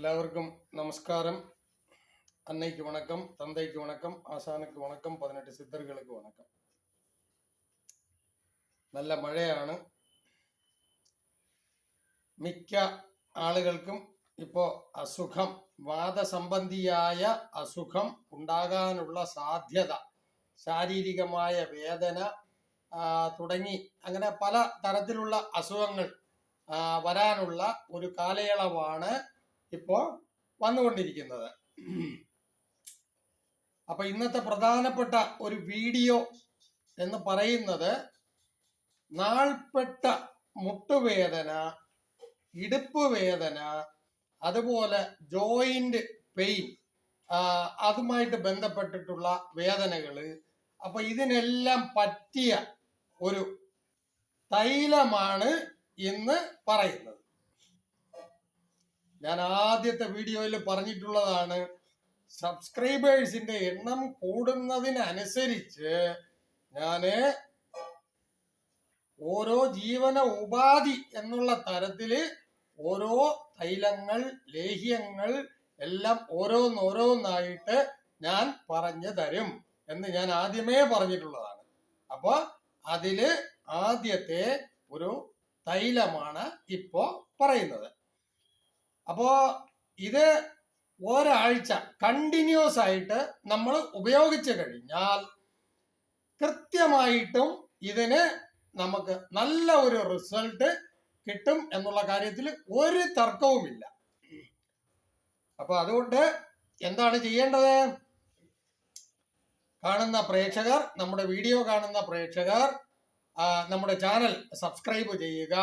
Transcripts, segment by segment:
എല്ലാവർക്കും നമസ്കാരം. അന്നയ്ക്ക് വണക്കം തന്തയ്ക്ക് വണക്കം ஆசானுக்கு വണക്കം പതിനെട്ട് சித்தர்களுக்கு വണക്കം. നല്ല മഴയാണ്. മിക്ക ആളുകൾക്കും ഇപ്പോൾ അസുഖം വാദസംബന്ധിയായ അസുഖം ഉണ്ടാകാനുള്ള സാധ്യത ശാരീരികമായ വേദന തുടങ്ങി അങ്ങനെ പല തരത്തിലുള്ള അസുഖങ്ങൾ വരാനുള്ള ഒരു കാലയളവാണ് ഇപ്പോൾ വന്നുകൊണ്ടിരിക്കുന്നത്. അപ്പൊ ഇന്നത്തെ പ്രധാനപ്പെട്ട ഒരു വീഡിയോ എന്ന് പറയുന്നത് നാൾപ്പെട്ട മുട്ടുവേദന ഇടുപ്പ് വേദന അതുപോലെ ജോയിന്റ് പെയിൻ അതുമായിട്ട് ബന്ധപ്പെട്ടിട്ടുള്ള വേദനകൾ അപ്പൊ ഇതിനെല്ലാം പറ്റിയ ഒരു തൈലമാണ് ഇന്ന് പറയുന്നത്. ഞാൻ ആദ്യത്തെ വീഡിയോയിൽ പറഞ്ഞിട്ടുള്ളതാണ് സബ്സ്ക്രൈബേഴ്സിന്റെ എണ്ണം കൂടുന്നതിനനുസരിച്ച് ഞാൻ ഓരോ ജീവന ഉപാധി എന്നുള്ള തരത്തിൽ ഓരോ തൈലങ്ങൾ ലേഹ്യങ്ങൾ എല്ലാം ഓരോന്നോരോന്നായിട്ട് ഞാൻ പറഞ്ഞു തരും എന്ന് ഞാൻ ആദ്യമേ പറഞ്ഞിട്ടുള്ളതാണ്. അപ്പോൾ അതിൽ ആദ്യത്തെ ഒരു തൈലമാണ് ഇപ്പോൾ പറയുന്നത്. അപ്പോ ഇത് ഒരാഴ്ച കണ്ടിന്യൂസ് ആയിട്ട് നമ്മൾ ഉപയോഗിച്ചു കഴിഞ്ഞാൽ കൃത്യമായിട്ടും ഇതിന് നമുക്ക് നല്ല ഒരു റിസൾട്ട് കിട്ടും എന്നുള്ള കാര്യത്തിൽ ഒരു തർക്കവുമില്ല. അപ്പൊ അതുകൊണ്ട് എന്താണ് ചെയ്യേണ്ടത്? കാണുന്ന പ്രേക്ഷകർ നമ്മുടെ വീഡിയോ കാണുന്ന പ്രേക്ഷകർ നമ്മുടെ ചാനൽ സബ്സ്ക്രൈബ് ചെയ്യുക.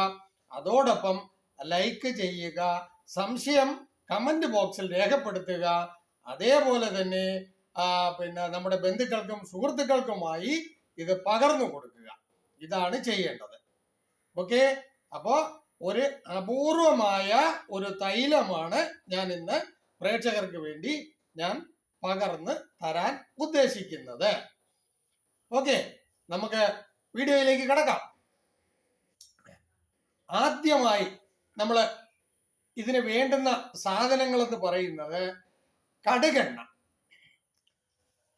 അതോടൊപ്പം ലൈക്ക് ചെയ്യുക. സംശയം കമന്റ് ബോക്സിൽ രേഖപ്പെടുത്തുക. അതേപോലെ തന്നെ പിന്നെ നമ്മുടെ ബന്ധുക്കൾക്കും സുഹൃത്തുക്കൾക്കുമായി ഇത് പകർന്നു കൊടുക്കുക. ഇതാണ് ചെയ്യേണ്ടത്. ഓക്കെ അപ്പോൾ ഒരു അപൂർവമായ ഒരു തൈലമാണ് ഞാൻ ഇന്ന് പ്രേക്ഷകർക്ക് വേണ്ടി ഞാൻ പകർന്ന് തരാൻ ഉദ്ദേശിക്കുന്നത്. ഓക്കെ നമുക്ക് വീഡിയോയിലേക്ക് കിടക്കാം. ആദ്യമായി നമ്മൾ ഇതിന് വേണ്ടുന്ന സാധനങ്ങൾ എന്ന് പറയുന്നത് കടുകെണ്ണ.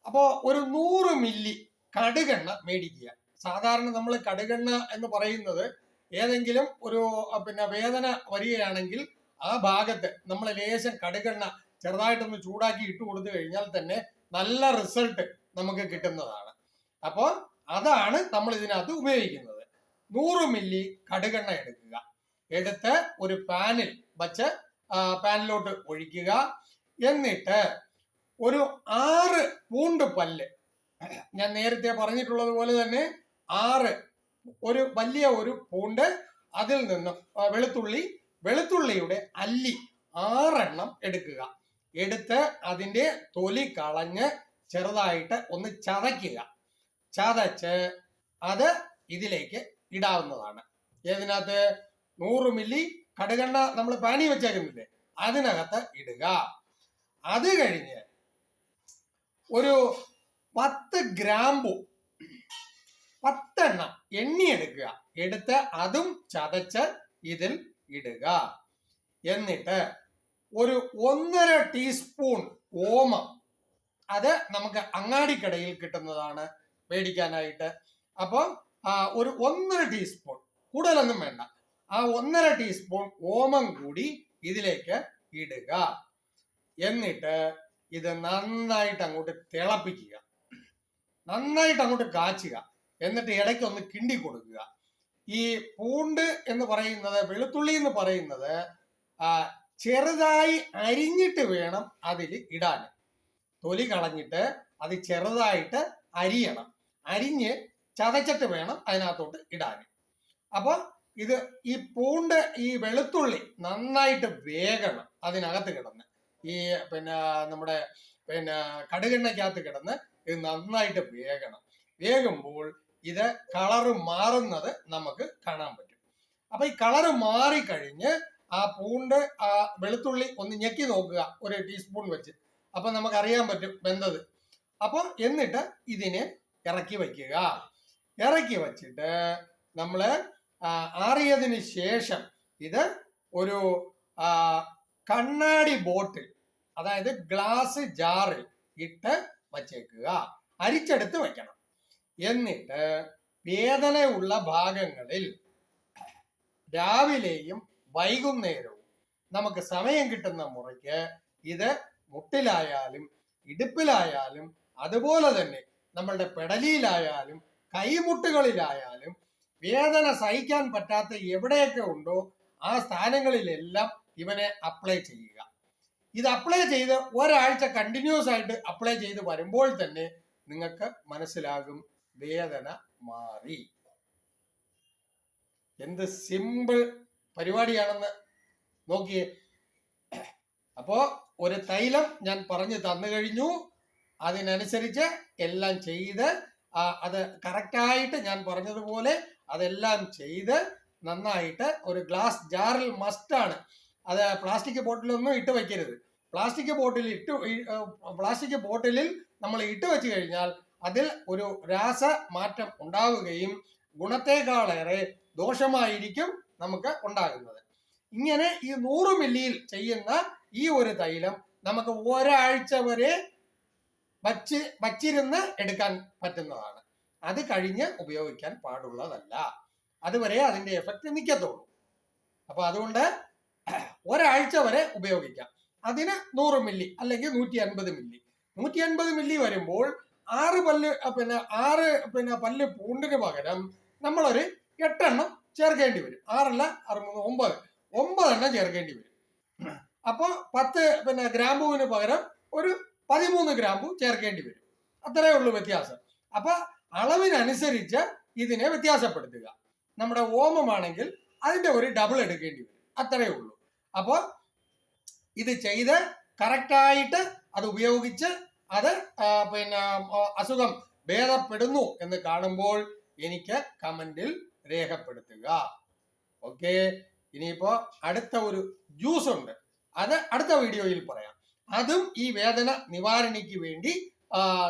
അപ്പോ ഒരു നൂറ് മില്ലി കടുകെണ്ണ മേടിക്കുക. സാധാരണ നമ്മൾ കടുകെണ്ണ എന്ന് പറയുന്നത് ഏതെങ്കിലും ഒരു പിന്നെ വേദന വരികയാണെങ്കിൽ ആ ഭാഗത്ത് നമ്മൾ ലേശം കടുകെണ്ണ ചെറുതായിട്ടൊന്ന് ചൂടാക്കി ഇട്ട് കൊടുത്തു കഴിഞ്ഞാൽ തന്നെ നല്ല റിസൾട്ട് നമുക്ക് കിട്ടുന്നതാണ്. അപ്പോൾ അതാണ് നമ്മൾ ഇതിനകത്ത് ഉപയോഗിക്കുന്നത്. നൂറ് മില്ലി കടുകെണ്ണ എടുക്കുക. എടുത്ത് ഒരു പാനിൽ വച്ച് പാനിലോട്ട് ഒഴിക്കുക. എന്നിട്ട് ഒരു ആറ് പൂണ്ട് പല്ല്. ഞാൻ നേരത്തെ പറഞ്ഞിട്ടുള്ളത് പോലെ തന്നെ ആറ് ഒരു വലിയ ഒരു പൂണ്ട് അതിൽ നിന്നും വെളുത്തുള്ളി വെളുത്തുള്ളിയുടെ അല്ലി ആറെണ്ണം എടുക്കുക. എടുത്ത് അതിന്റെ തൊലി കളഞ്ഞ് ചെറുതായിട്ട് ഒന്ന് ചതയ്ക്കുക. ചതച്ച് അത് ഇതിലേക്ക് ഇടാവുന്നതാണ്. ഏതിനകത്ത്? നൂറ് മില്ലി കടുകണ്ണ നമ്മൾ പാനി വെച്ചേക്കുന്നില്ലേ? അതിനകത്ത് ഇടുക. അത് കഴിഞ്ഞ് ഒരു പത്ത് ഗ്രാമ്പു പത്തെണ്ണം എണ്ണി എടുക്കുക. എടുത്ത് അതും ചതച്ച് ഇതിൽ ഇടുക. എന്നിട്ട് ഒരു ഒന്നര ടീസ്പൂൺ ഓമം അത് നമുക്ക് അങ്ങാടിക്കടയിൽ കിട്ടുന്നതാണ് മേടിക്കാനായിട്ട്. അപ്പോൾ ഒരു ഒന്നര ടീസ്പൂൺ കൂടുതലൊന്നും വേണ്ട. ആ ഒന്നര ടീസ്പൂൺ ഓമം കൂടി ഇതിലേക്ക് ഇടുക. എന്നിട്ട് ഇത് നന്നായിട്ട് അങ്ങോട്ട് തിളപ്പിക്കുക. നന്നായിട്ട് അങ്ങോട്ട് കാച്ചുക. എന്നിട്ട് ഇടയ്ക്ക് ഒന്ന് കിണ്ടി കൊടുക്കുക. ഈ പൂണ്ട് എന്ന് പറയുന്നത് വെളുത്തുള്ളി എന്ന് പറയുന്നത് ചെറുതായി അരിഞ്ഞിട്ട് വേണം അതിൽ ഇടാൻ തൊലി കളഞ്ഞിട്ട് അത് ചെറുതായിട്ട് അരിയണം. അരിഞ്ഞ് ചതച്ചിട്ട് വേണം അതിനകത്തോട്ട് ഇടാൻ അപ്പൊ ഇത് ഈ പൂണ്ട് ഈ വെളുത്തുള്ളി നന്നായിട്ട് വേഗണം അതിനകത്ത് കിടന്ന്. ഈ പിന്നെ നമ്മുടെ പിന്നെ കടുകെണ്ണയ്ക്കകത്ത് കിടന്ന് ഇത് നന്നായിട്ട് വേകണം. വേകുമ്പോൾ ഇത് കളറ് മാറുന്നത് നമുക്ക് കാണാൻ പറ്റും. അപ്പൊ ഈ കളറ് മാറിക്കഴിഞ്ഞ് ആ പൂണ്ട് ആ വെളുത്തുള്ളി ഒന്ന് ഞെക്കി നോക്കുക ഒരു ടീസ്പൂൺ വെച്ച്. അപ്പൊ നമുക്ക് അറിയാൻ പറ്റും വെന്തത്. അപ്പൊ എന്നിട്ട് ഇതിനെ ഇറക്കി വയ്ക്കുക. ഇറക്കി വച്ചിട്ട് നമ്മൾ ആറിയതിന് ശേഷം ഇത് ഒരു കണ്ണാടി ബോട്ടിൽ അതായത് ഗ്ലാസ് ജാറിൽ ഇട്ട് വച്ചേക്കുക. അരിച്ചെടുത്ത് വെക്കണം എന്നിട്ട് വേദനയുള്ള ഭാഗങ്ങളിൽ രാവിലെയും വൈകുന്നേരവും നമുക്ക് സമയം കിട്ടുന്ന മുറയ്ക്ക് ഇത് മുട്ടിലായാലും ഇടുപ്പിലായാലും അതുപോലെ തന്നെ നമ്മളുടെ പെടലിയിലായാലും കൈമുട്ടുകളിലായാലും വേദന സഹിക്കാൻ പറ്റാത്ത എവിടെയൊക്കെ ഉണ്ടോ ആ സ്ഥാനങ്ങളിലെല്ലാം ഇവനെ അപ്ലൈ ചെയ്യുക. ഇത് അപ്ലൈ ചെയ്ത് ഒരാഴ്ച കണ്ടിന്യൂസ് ആയിട്ട് അപ്ലൈ ചെയ്ത് വരുമ്പോൾ തന്നെ നിങ്ങൾക്ക് മനസ്സിലാകും വേദന മാറി. എന്ത് സിമ്പിൾ പരിപാടിയാണെന്ന് നോക്കിയേ. അപ്പോ ഒരു തൈലം ഞാൻ പറഞ്ഞു തന്നു കഴിഞ്ഞു. അതിനനുസരിച്ച് എല്ലാം ചെയ്ത് അത് കറക്റ്റായിട്ട് ഞാൻ പറഞ്ഞതുപോലെ അതെല്ലാം ചെയ്ത് നന്നായിട്ട് ഒരു ഗ്ലാസ് ജാറിൽ മസ്റ്റാണ് അത് പ്ലാസ്റ്റിക് ബോട്ടിലൊന്നും ഇട്ട് വയ്ക്കരുത് പ്ലാസ്റ്റിക് ബോട്ടിൽ ഇട്ട് പ്ലാസ്റ്റിക് ബോട്ടിലിൽ നമ്മൾ ഇട്ട് വെച്ച് കഴിഞ്ഞാൽ അതിൽ ഒരു രാസ മാറ്റം ഉണ്ടാവുകയും ഗുണത്തെക്കാളേറെ ദോഷമായിരിക്കും നമുക്ക് ഉണ്ടാകുന്നത്. ഇങ്ങനെ ഈ നൂറ് മില്ലിയിൽ ചെയ്യുന്ന ഈ ഒരു തൈലം നമുക്ക് ഒരാഴ്ച വരെ വച്ച് വച്ചിരുന്ന് എടുക്കാൻ പറ്റുന്നതാണ്. അത് കഴിഞ്ഞ് ഉപയോഗിക്കാൻ പാടുള്ളതല്ല. അതുവരെ അതിന്റെ എഫക്റ്റ് നിൽക്കത്തുള്ളൂ അപ്പൊ അതുകൊണ്ട് ഒരാഴ്ച വരെ ഉപയോഗിക്കാം. അതിന് നൂറ് മില്ലി അല്ലെങ്കിൽ നൂറ്റി അൻപത് മില്ലി നൂറ്റി അൻപത് മില്ലി വരുമ്പോൾ ആറ് പല്ല് പിന്നെ ആറ് പിന്നെ പല്ല് പൂണ്ടിന് പകരം നമ്മളൊരു എട്ടെണ്ണം ചേർക്കേണ്ടി വരും. ആറല്ല അറുപത് ഒമ്പത്. ഒമ്പതെണ്ണം ചേർക്കേണ്ടി വരും. അപ്പോൾ പത്ത് പിന്നെ ഗ്രാമ്പൂവിന് പകരം ഒരു പതിമൂന്ന് ഗ്രാമ്പു ചേർക്കേണ്ടി വരും. അത്രേ ഉള്ളൂ വ്യത്യാസം. അപ്പൊ അളവിനനുസരിച്ച് ഇതിനെ വ്യത്യാസപ്പെടുത്തുക. നമ്മുടെ ഓമമാണെങ്കിൽ അതിന്റെ ഒരു ഡബിൾ എടുക്കേണ്ടി വരും. അത്രേ ഉള്ളൂ. അപ്പോൾ ഇത് ചെയ്ത് കറക്റ്റായിട്ട് അത് ഉപയോഗിച്ച് അത് പിന്നെ അസുഖം ഭേദപ്പെടുന്നു എന്ന് കാണുമ്പോൾ എനിക്ക് കമന്റിൽ രേഖപ്പെടുത്തുക. ഓക്കെ? ഇനിയിപ്പോ അടുത്ത ഒരു ജ്യൂസ് ഉണ്ട്. അത് അടുത്ത വീഡിയോയിൽ പറയാം. അതും ഈ വേദന നിവാരണിക്ക് വേണ്ടി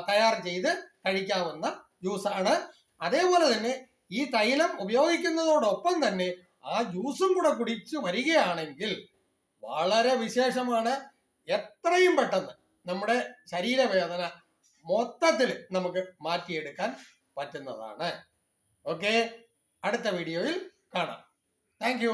തയ്യാർ ചെയ്ത് കഴിക്കാവുന്ന ജ്യൂസാണ്. അതേപോലെ തന്നെ ഈ തൈലം ഉപയോഗിക്കുന്നതോടൊപ്പം തന്നെ ആ ജ്യൂസും കൂടെ കുടിച്ചു വരികയാണെങ്കിൽ വളരെ വിശേഷമാണ്. എത്രയും പെട്ടെന്ന് നമ്മുടെ ശരീരവേദന മൊത്തത്തിൽ നമുക്ക് മാറ്റിയെടുക്കാൻ പറ്റുന്നതാണ്. ഓക്കെ? അടുത്ത വീഡിയോയിൽ കാണാം. താങ്ക്